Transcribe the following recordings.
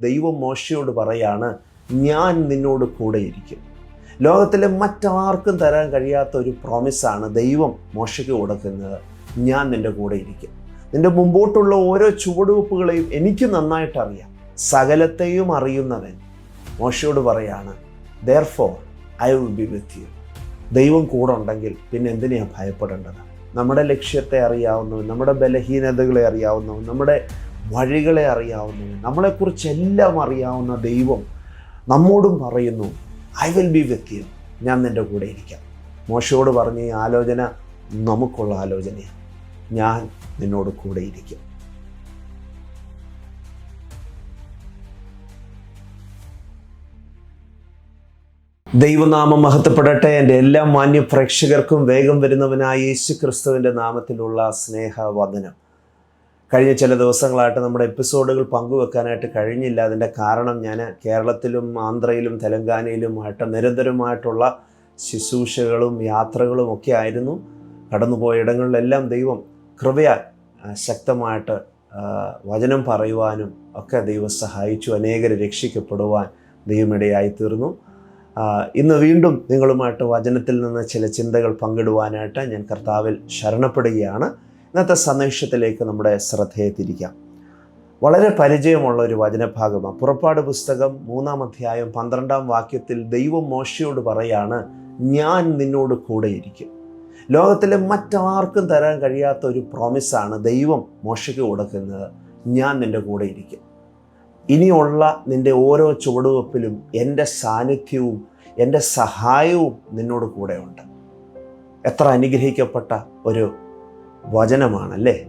ദൈവം മോശയോട് പറയാണ് ഞാൻ നിന്നോട് കൂടെയിരിക്കും ലോകത്തിലെ മറ്റാർക്കും തരാൻ കഴിയാത്ത ഒരു പ്രോമിസാണ് ദൈവം മോശയ്ക്ക് കൊടുക്കുന്നത്. ഞാൻ നിന്റെ കൂടെ ഇരിക്കും. നിന്റെ മുമ്പോട്ടുള്ള ഓരോ ചുവടുവെപ്പുകളെയും എനിക്ക് നന്നായിട്ട് അറിയാം. സകലത്തെയും അറിയുന്നവൻ മോശയോട് പറയാണ് therefore I will be with you ദൈവം കൂടെ ഉണ്ടെങ്കിൽ പിന്നെ എന്തിനെയാണ് ഭയപ്പെടേണ്ടത്? നമ്മുടെ ലക്ഷ്യത്തെ അറിയാവുന്നവൻ നമ്മുടെ ബലഹീനതകളെ അറിയാവുന്നവൻ നമ്മുടെ വഴികളെ അറിയാവുന്നു. നമ്മളെക്കുറിച്ച് എല്ലാം അറിയാവുന്ന ദൈവം നമ്മോടും പറയുന്നു I will be with you ഞാൻ നിന്റെ കൂടെ ഇരിക്കാം. മോശയോട് പറഞ്ഞ ഈ ആലോചന നമുക്കുള്ള ആലോചനയാണ്. ഞാൻ നിന്നോട് കൂടെ ഇരിക്കും. ദൈവനാമം മഹത്വപ്പെടട്ടെ. എന്റെ എല്ലാ മാന്യ പ്രേക്ഷകർക്കും വേഗം വരുന്നവനായ യേശു ക്രിസ്തുവിന്റെ നാമത്തിലുള്ള സ്നേഹവന്ദനം. കഴിഞ്ഞ ചില ദിവസങ്ങളായിട്ട് നമ്മുടെ എപ്പിസോഡുകൾ പങ്കുവെക്കാനായിട്ട് കഴിഞ്ഞില്ല. അതിന്റെ കാരണം ഞാൻ കേരളത്തിലും ആന്ധ്രയിലും തെലങ്കാനയിലുമായിട്ട് നിരന്തരമായിട്ടുള്ള ശുശ്രൂഷകളും യാത്രകളും ഒക്കെ ആയിരുന്നു. കടന്നുപോയ ഇടങ്ങളിലെല്ലാം ദൈവം കൃപയാൽ ശക്തമായിട്ട് വചനം പറയുവാനും ഒക്കെ ദൈവം സഹായിച്ചു. അനേകരെ രക്ഷിക്കപ്പെടുവാൻ ദൈവമിടയായി തീർന്നു. ഇന്ന് വീണ്ടും നിങ്ങളുമായിട്ട് വചനത്തിൽ നിന്ന് ചില ചിന്തകൾ പങ്കിടുവാനായിട്ട് ഞാൻ കർത്താവിൽ ശരണപ്പെടുകയാണ്. ഇന്നത്തെ സന്ദേശത്തിലേക്ക് നമ്മുടെ ശ്രദ്ധയെ തിരിക്കാം വളരെ പരിചയമുള്ള ഒരു വചനഭാഗമാണ്. പുറപ്പാട് പുസ്തകം മൂന്നാം അധ്യായം പന്ത്രണ്ടാം വാക്യത്തിൽ ദൈവം മോശയോട് പറയാണ് ഞാൻ നിന്നോട് കൂടെയിരിക്കും. ലോകത്തിലെ മറ്റാർക്കും തരാൻ കഴിയാത്ത ഒരു പ്രോമിസാണ് ദൈവം മോശയ്ക്ക് കൊടുക്കുന്നത് ഞാൻ നിന്റെ കൂടെ ഇരിക്കും ഇനിയുള്ള നിന്റെ ഓരോ ചുവടുവെപ്പിലും എന്റെ സാന്നിധ്യവും എന്റെ സഹായവും നിന്നോട് കൂടെയുണ്ട്. എത്ര അനുഗ്രഹിക്കപ്പെട്ട ഒരു വചനമാണല്ലേ?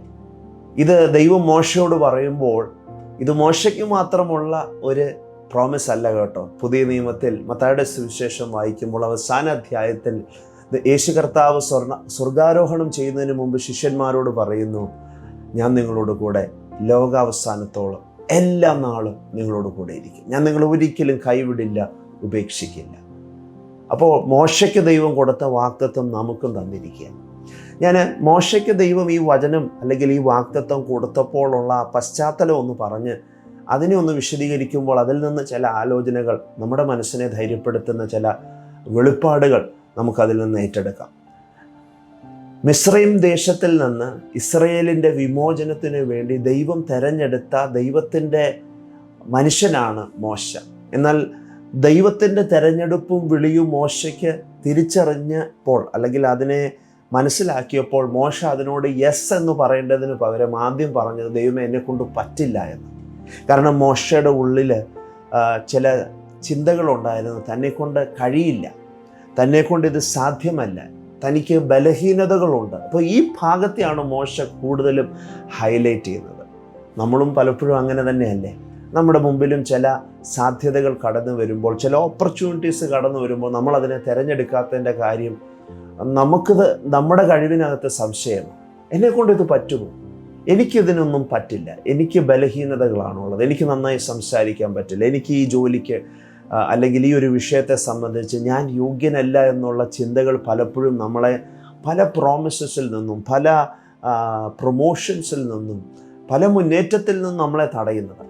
ഇത് ദൈവം മോശയോട് പറയുമ്പോൾ ഇത് മോശയ്ക്ക് മാത്രമുള്ള ഒരു പ്രോമിസ് അല്ല കേട്ടോ. പുതിയ നിയമത്തിൽ മത്തായുടെ സുവിശേഷം വായിക്കുമ്പോൾ അവസാന അധ്യായത്തിൽ യേശു കർത്താവ് സ്വർണ സ്വർഗാരോഹണം ചെയ്യുന്നതിന് മുമ്പ് ശിഷ്യന്മാരോട് പറയുന്നു ഞാൻ നിങ്ങളോട് കൂടെ ലോകാവസാനത്തോളം എല്ലാ നാളും നിങ്ങളോട് കൂടെ ഇരിക്കും. ഞാൻ നിങ്ങൾ ഒരിക്കലും കൈവിടില്ല ഉപേക്ഷിക്കില്ല. അപ്പോൾ മോശയ്ക്ക് ദൈവം കൊടുത്ത വാക്തത്വം നമുക്കും തന്നിരിക്കുക ഞാൻ മോശയ്ക്ക് ദൈവം ഈ വചനം അല്ലെങ്കിൽ ഈ വാക്തത്വം കൊടുത്തപ്പോഴുള്ള പശ്ചാത്തലം ഒന്ന് പറഞ്ഞ് അതിനെ ഒന്ന് വിശദീകരിക്കുമ്പോൾ അതിൽ നിന്ന് ചില ആലോചനകൾ നമ്മുടെ മനസ്സിനെ ധൈര്യപ്പെടുത്തുന്ന ചില വെളിപ്പാടുകൾ നമുക്കതിൽ നിന്ന് ഏറ്റെടുക്കാം. മിസ്രൈം ദേശത്തിൽ നിന്ന് ഇസ്രയേലിന്റെ വിമോചനത്തിന് വേണ്ടി ദൈവം തെരഞ്ഞെടുത്ത ദൈവത്തിന്റെ മനുഷ്യനാണ് മോശ. എന്നാൽ ദൈവത്തിന്റെ തെരഞ്ഞെടുപ്പും വിളിയും മോശയ്ക്ക് തിരിച്ചറിഞ്ഞപ്പോൾ അല്ലെങ്കിൽ അതിനെ മനസ്സിലാക്കിയപ്പോൾ മോശ അതിനോട് യെസ് എന്ന് പറയേണ്ടതിന് പകരം ആദ്യം പറഞ്ഞത് ദൈവമേ എന്നെ കൊണ്ട് പറ്റില്ല എന്ന്. കാരണം മോശയുടെ ഉള്ളിൽ ചില ചിന്തകളുണ്ടായിരുന്നു. തന്നെ കൊണ്ട് കഴിയില്ല. തന്നെക്കൊണ്ട് ഇത് സാധ്യമല്ല. തനിക്ക് ബലഹീനതകളുണ്ട്. അപ്പോൾ ഈ ഭാഗത്തെയാണ് മോശ കൂടുതലും ഹൈലൈറ്റ് ചെയ്യുന്നത്. നമ്മളും പലപ്പോഴും അങ്ങനെ തന്നെയല്ലേ? നമ്മുടെ മുമ്പിലും ചില സാധ്യതകൾ കടന്നു വരുമ്പോൾ ചില ഓപ്പർച്യൂണിറ്റീസ് കടന്നു വരുമ്പോൾ നമ്മൾ അതിനെ തിരഞ്ഞെടുക്കാത്തതിന്റെ കാര്യം നമുക്കിത് നമ്മുടെ കഴിവിനകത്ത് സംശയമാണ് എന്നെക്കൊണ്ട് ഇത് പറ്റുമോ? എനിക്കിതിനൊന്നും പറ്റില്ല. എനിക്ക് ബലഹീനതകളാണുള്ളത്. എനിക്ക് നന്നായി സംസാരിക്കാൻ പറ്റില്ല. എനിക്ക് ഈ ജോലിക്ക് അല്ലെങ്കിൽ ഈ ഒരു വിഷയത്തെ സംബന്ധിച്ച് ഞാൻ യോഗ്യനല്ല എന്നുള്ള ചിന്തകൾ പലപ്പോഴും നമ്മളെ പല പ്രോമിസസിൽ നിന്നും പല പ്രൊമോഷൻസിൽ നിന്നും പല മുന്നേറ്റത്തിൽ നിന്നും നമ്മളെ തടയുന്നത്.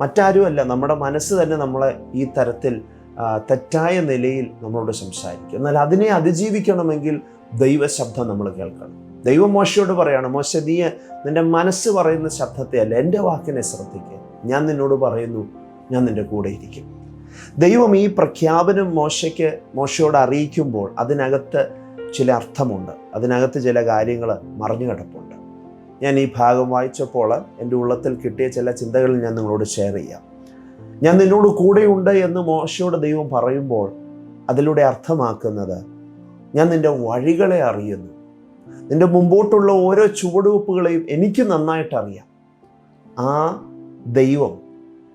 മറ്റാരുമല്ല. നമ്മുടെ മനസ്സ് തന്നെ നമ്മളെ ഈ തരത്തിൽ തെറ്റായ നിലയിൽ നമ്മളോട് സംസാരിക്കും. എന്നാൽ അതിനെ അതിജീവിക്കണമെങ്കിൽ ദൈവശബ്ദം നമ്മൾ കേൾക്കണം. ദൈവം മോശയോട് പറയണം മോശ നീ നിന്റെ മനസ്സ് പറയുന്ന ശബ്ദത്തെ അല്ല എന്റെ വാക്കിനെ ശ്രദ്ധിക്കുക ഞാൻ നിന്നോട് പറയുന്നു ഞാൻ നിന്റെ കൂടെ ഇരിക്കും. ദൈവം ഈ പ്രഖ്യാപനം മോശയ്ക്ക് മോശയോട് അറിയിക്കുമ്പോൾ അതിനകത്ത് ചില അർത്ഥമുണ്ട്. അതിനകത്ത് ചില കാര്യങ്ങൾ മറിഞ്ഞു കിടപ്പുണ്ട്. ഞാൻ ഈ ഭാഗം വായിച്ചപ്പോൾ എന്റെ ഉള്ളത്തിൽ കിട്ടിയ ചില ചിന്തകൾ ഞാൻ നിങ്ങളോട് ഷെയർ ചെയ്യാം. ഞാൻ നിന്നോട് കൂടെയുണ്ട് എന്ന് മോശയോട് ദൈവം പറയുമ്പോൾ അതിലൂടെ അർത്ഥമാക്കുന്നത് ഞാൻ നിന്റെ വഴികളെ അറിയുന്നു. നിന്റെ മുമ്പോട്ടുള്ള ഓരോ ചുവടുവെപ്പുകളെയും എനിക്ക് നന്നായിട്ട് അറിയാം. ആ ദൈവം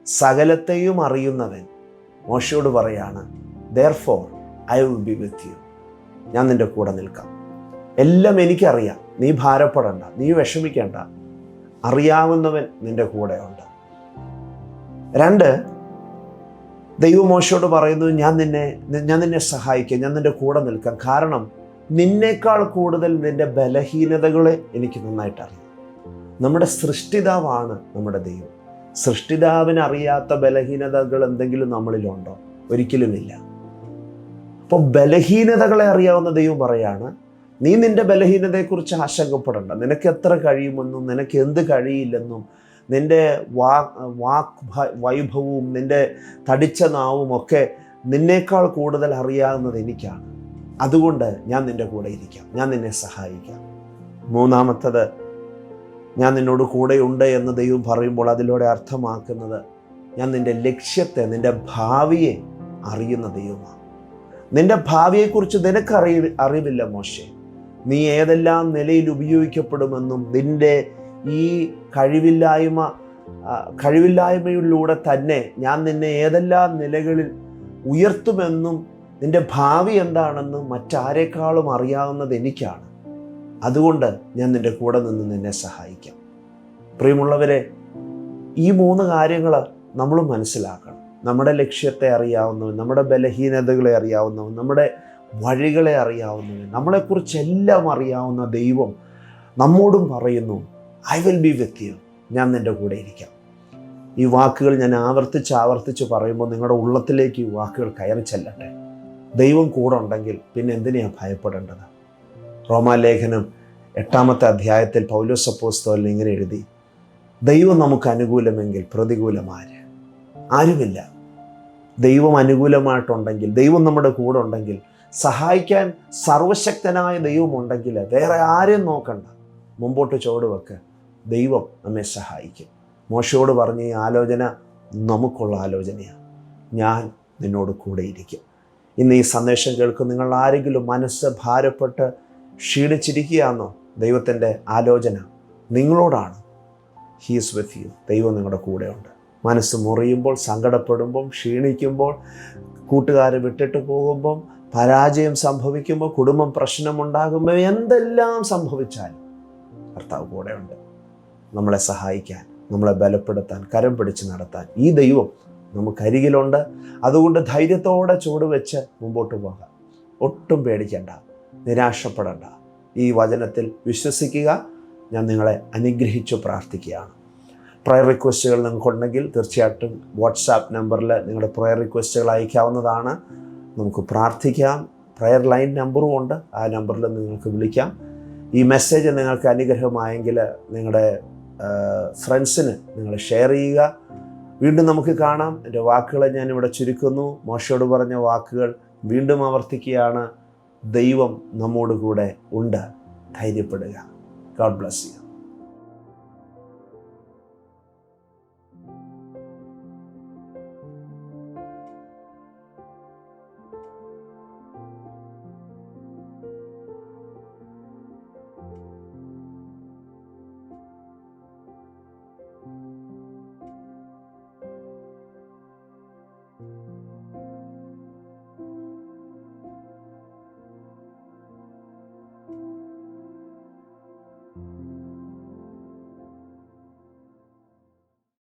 സകലത്തെയും അറിയുന്നവൻ മോശയോട് പറയാണ് therefore I will be with you ഞാൻ നിന്റെ കൂടെ നിൽക്കാം. എല്ലാം എനിക്കറിയാം. നീ ഭാരപ്പെടണ്ട. നീ വിഷമിക്കേണ്ട. അറിയാവുന്നവൻ നിന്റെ കൂടെയുണ്ട് രണ്ട് ദൈവമോശയോട് പറയുന്നു ഞാൻ നിന്നെ ഞാൻ നിന്നെ സഹായിക്കാം ഞാൻ നിന്റെ കൂടെ നിൽക്കാം. കാരണം നിന്നേക്കാൾ കൂടുതൽ നിന്റെ ബലഹീനതകളെ എനിക്ക് നന്നായിട്ട് അറിയാം. നമ്മുടെ സൃഷ്ടിതാവാണ് നമ്മുടെ ദൈവം. സൃഷ്ടിതാവിന് അറിയാത്ത ബലഹീനതകൾ എന്തെങ്കിലും നമ്മളിലുണ്ടോ? ഒരിക്കലുമില്ല. അപ്പോൾ ബലഹീനതകളെ അറിയാവുന്ന ദൈവം പറയാണ് നീ നിന്റെ ബലഹീനതയെക്കുറിച്ച് ആശങ്കപ്പെടണ്ട. നിനക്ക് എത്ര കഴിയുമെന്നും നിനക്ക് എന്ത് കഴിയില്ലെന്നും നിന്റെ വാ വാക് വൈഭവവും നിന്റെ തടിച്ച നാവും ഒക്കെ നിന്നേക്കാൾ കൂടുതൽ അറിയാവുന്നത് എനിക്കാണ്. അതുകൊണ്ട് ഞാൻ നിന്റെ കൂടെ ഇരിക്കാം. ഞാൻ നിന്നെ സഹായിക്കാം. മൂന്നാമത്തത് ഞാൻ നിന്നോട് കൂടെയുണ്ട് എന്ന് ദൈവം പറയുമ്പോൾ അതിലൂടെ അർത്ഥമാക്കുന്നത് ഞാൻ നിന്റെ ലക്ഷ്യത്തെ നിന്റെ ഭാവിയെ അറിയുന്ന ദൈവമാണ്. നിന്റെ ഭാവിയെക്കുറിച്ച് നിനക്ക് അറിയ അറിവില്ല മോശെ. നീ ഏതെല്ലാം നിലയിൽ ഉപയോഗിക്കപ്പെടുമെന്നും നിന്റെ ഈ കഴിവില്ലായ്മ കഴിവില്ലായ്മയിലൂടെ തന്നെ ഞാൻ നിന്നെ ഏതെല്ലാം നിലകളിൽ ഉയർത്തുമെന്നും നിന്റെ ഭാവി എന്താണെന്നും മറ്റാരെക്കാളും അറിയാവുന്നത് എനിക്കാണ്. അതുകൊണ്ട് ഞാൻ നിന്റെ കൂടെ നിന്ന് നിന്നെ സഹായിക്കാം. പ്രിയമുള്ളവരെ ഈ മൂന്ന് കാര്യങ്ങൾ നമ്മൾ മനസ്സിലാക്കണം. നമ്മുടെ ലക്ഷ്യത്തെ അറിയാവുന്നവൻ നമ്മുടെ ബലഹീനതകളെ അറിയാവുന്നവൻ നമ്മുടെ വഴികളെ അറിയാവുന്നവൻ നമ്മളെക്കുറിച്ചെല്ലാം അറിയാവുന്ന ദൈവം നമ്മോടും പറയുന്നു I will be with you ഞാൻ നിന്റെ കൂടെ ഇരിക്കാം. ഈ വാക്കുകൾ ഞാൻ ആവർത്തിച്ച് ആവർത്തിച്ച് പറയുമ്പോൾ നിങ്ങളുടെ ഉള്ളത്തിലേക്ക് ഈ വാക്കുകൾ കയറി ചെല്ലട്ടെ. ദൈവം കൂടെ ഉണ്ടെങ്കിൽ പിന്നെ എന്തിനെയാണ് ഭയപ്പെടേണ്ടത്? റോമാലേഖനം എട്ടാമത്തെ അധ്യായത്തിൽ പൗലോസ് അപ്പോസ്തോലൻ ഇങ്ങനെ എഴുതി ദൈവം നമുക്ക് അനുകൂലമെങ്കിൽ പ്രതികൂലമാര് ആരുമില്ല. ദൈവം അനുകൂലമായിട്ടുണ്ടെങ്കിൽ ദൈവം നമ്മുടെ കൂടെ ഉണ്ടെങ്കിൽ സഹായിക്കാൻ സർവശക്തനായ ദൈവമുണ്ടെങ്കിൽ വേറെ ആരെയും നോക്കണ്ട. മുമ്പോട്ട് ചുവട് വെക്ക്. ദൈവം നമ്മെ സഹായിക്കും. മോശയോട് പറഞ്ഞ ഈ ആലോചന നമുക്കുള്ള ആലോചനയാണ്. ഞാൻ നിന്നോട് കൂടെയിരിക്കും ഇന്ന് ഈ സന്ദേശം കേൾക്കും നിങ്ങൾ ആരെങ്കിലും മനസ്സ് ഭാരപ്പെട്ട് ക്ഷീണിച്ചിരിക്കുകയാണോ? ദൈവത്തിന്റെ ആലോചന നിങ്ങളോടാണ്. ഹീസ് വിത്ത് യു ദൈവം നിങ്ങളുടെ കൂടെയുണ്ട്. മനസ്സ് മുറിയുമ്പോൾ സങ്കടപ്പെടുമ്പോൾ ക്ഷീണിക്കുമ്പോൾ കൂട്ടുകാരെ വിട്ടിട്ട് പോകുമ്പം പരാജയം സംഭവിക്കുമ്പോൾ കുടുംബം പ്രശ്നമുണ്ടാകുമ്പോൾ എന്തെല്ലാം സംഭവിച്ചാലും കർത്താവ് കൂടെയുണ്ട്. നമ്മളെ സഹായിക്കാൻ നമ്മളെ ബലപ്പെടുത്താൻ കരം പിടിച്ച് നടത്താൻ. ഈ ദൈവം നമുക്കരികിലുണ്ട്. അതുകൊണ്ട് ധൈര്യത്തോടെ ചുവടുവെച്ച് മുമ്പോട്ട് പോകാം. ഒട്ടും പേടിക്കേണ്ട നിരാശപ്പെടേണ്ട. ഈ വചനത്തിൽ വിശ്വസിക്കുക. ഞാൻ നിങ്ങളെ അനുഗ്രഹിച്ചു പ്രാർത്ഥിക്കുകയാണ്. പ്രയർ റിക്വസ്റ്റുകൾ നിങ്ങൾക്കുണ്ടെങ്കിൽ തീർച്ചയായിട്ടും വാട്സാപ്പ് നമ്പറിൽ നിങ്ങളുടെ പ്രയർ റിക്വസ്റ്റുകൾ അയക്കാവുന്നതാണ്. നമുക്ക് പ്രാർത്ഥിക്കാം. പ്രയർ ലൈൻ നമ്പറും ഉണ്ട്. ആ നമ്പറിൽ നിങ്ങൾക്ക് വിളിക്കാം. ഈ മെസ്സേജ് നിങ്ങൾക്ക് അനുഗ്രഹമായെങ്കിൽ നിങ്ങളുടെ ഫ്രണ്ട്സിന് നിങ്ങൾ ഷെയർ ചെയ്യുക. വീണ്ടും നമുക്ക് കാണാം. എന്റെ വാക്കുകളെ ഞാൻ ഇവിടെ ചുരുക്കുന്നു. മോശയോട് പറഞ്ഞ വാക്കുകൾ വീണ്ടും ആവർത്തിക്കുകയാണ്. ദൈവം നമ്മോട് കൂടെ ഉണ്ട്. ധൈര്യപ്പെടുക. God bless you